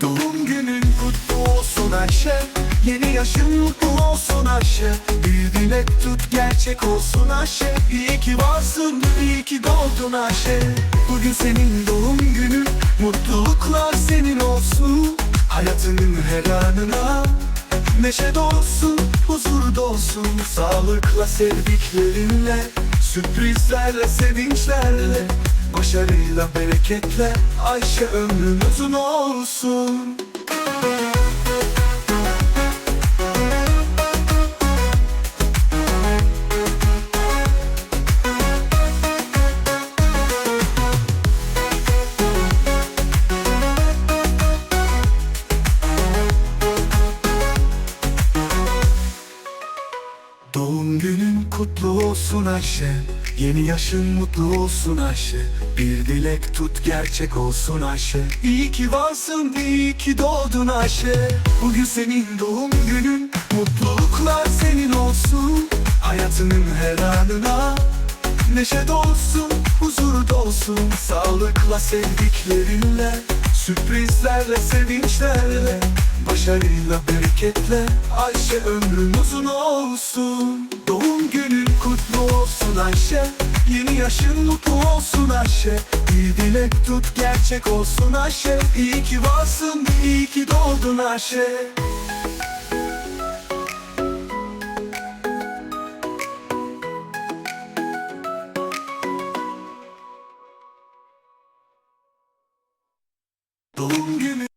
Doğum günün kutlu olsun Ayşe. Yeni yaşın mutlu olsun Ayşe. Bir dilek tut gerçek olsun Ayşe. İyi ki varsın, iyi ki doğdun Ayşe. Bugün senin doğum günün Mutluluklar senin olsun. Hayatının her anına Neşe dolsun, huzur dolsun. Sağlıkla sevdiklerinle Sürprizlerle, sevinçlerle. Başarıyla, bereketle Ayşe ömrün uzun olsun Doğum günün kutlu olsun Ayşe. Yeni yaşın mutlu olsun Ayşe. Bir dilek tut gerçek olsun Ayşe. İyi ki varsın, iyi ki doğdun Ayşe. Bugün senin doğum günün Mutluluklar senin olsun. Hayatının her anına Neşe dolsun, huzur dolsun. Sağlıkla sevdiklerinle Sürprizlerle, sevinçlerle Başarıyla, bereketle Ayşe ömrün uzun olsun. Doğum günün kutlu olsun Ayşe. Yeni yaşın mutlu olsun Ayşe. Bir dilek tut gerçek olsun Ayşe. İyi ki varsın, iyi ki doğdun Ayşe Give me